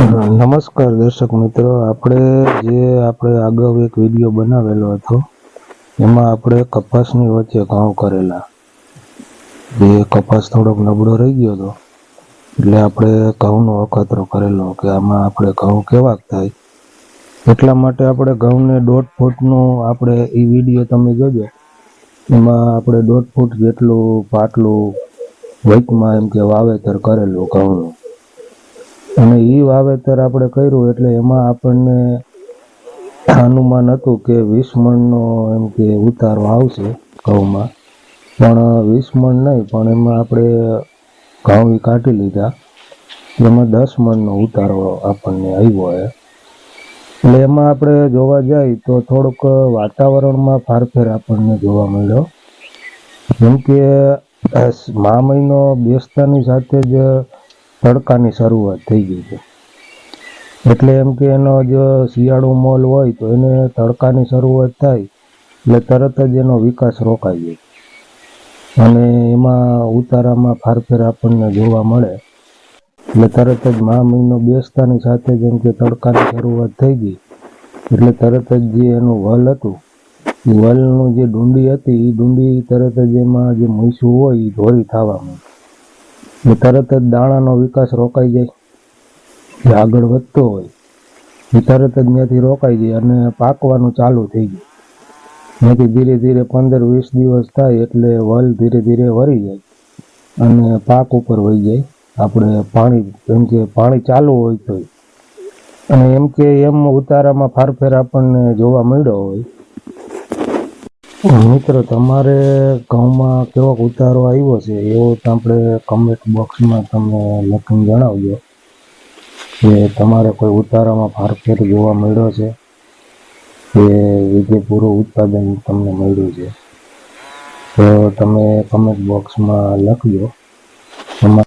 નમસ્કાર દર્શક મિત્રો. આપણે જે આપણે અગાઉ એક વીડિયો બનાવેલો હતો, એમાં આપણે કપાસની વચ્ચે ઘઉં કરેલા. જે કપાસ થોડોક નબળો રહી ગયો હતો, એટલે આપણે ઘઉંનો અખતરો કરેલો કે આમાં આપણે ઘઉં કેવા થાય. એટલા માટે આપણે ઘઉંને દોઢ ફૂટનો આપણે એ વીડિયો તમે જોજો. એમાં આપણે દોઢ ફૂટ જેટલું પાટલું વૈકમાં એમ કે વાવેતર કરેલું ઘઉંનું. અને એ વાવેતર આપણે કર્યું એટલે એમાં આપણને અનુમાન હતું કે વીસ મણનો એમ કે ઉતારો આવશે ઘઉંમાં. પણ વીસ મણ નહીં, પણ એમાં આપણે ઘઉં કાઢી લીધા. એમાં દસ મણનો ઉતારો આપણને આવ્યો છે એટલે એમાં આપણે જોવા જાય તો થોડુંક વાતાવરણમાં ફારફેર આપણને જોવા મળ્યો. જેમ કે મા મહિનો બેસતાની સાથે જ તડકાની શરૂઆત થઈ ગઈ છે. એટલે એમ કે એનો જો શિયાળો મોલ હોય તો એને તડકાની શરૂઆત થાય એટલે તરત જ એનો વિકાસ રોકાઈ જાય. અને એમાં ઉતારામાં ફારફેર આપણને જોવા મળે. એટલે તરત જ મા મહિનો બેસતાની સાથે જ એમ કે તડકાની શરૂઆત થઈ ગઈ. એટલે તરત જ જે એનું વલ હતું, એ વલનું જે ડુંડી હતી, એ ડુંડી તરત જ એમાં જે મૂસું હોય એ ધોરી થવા માંડે. તરત જ દાણાનો વિકાસ રોકાઈ જાય, જે આગળ વધતો હોય, એ તરત જ ત્યાંથી રોકાઈ જાય અને પાકવાનું ચાલુ થઈ જાય. ત્યાંથી ધીરે ધીરે પંદર વીસ દિવસ થાય એટલે વલ ધીરે ધીરે વળી જાય અને પાક ઉપર વહી જાય. આપણે પાણી એમ કે પાણી ચાલુ હોય તો અને એમ કે એમ ઉતારામાં ફારફેર આપણને જોવા મળ્યો હોય મિત્રો, તમારે ઘઉંમાં કેવો ઉતારો આવ્યો છે, એવો તો આપણે કમેન્ટ બોક્સમાં તમે લખીને જણાવજો કે તમારે કોઈ ઉતારામાં ફારફેર જોવા મળ્યો છે? કે વિજય પૂરું ઉત્પાદન તમને મળ્યું છે? તો તમે કમેન્ટ બોક્સમાં લખજો.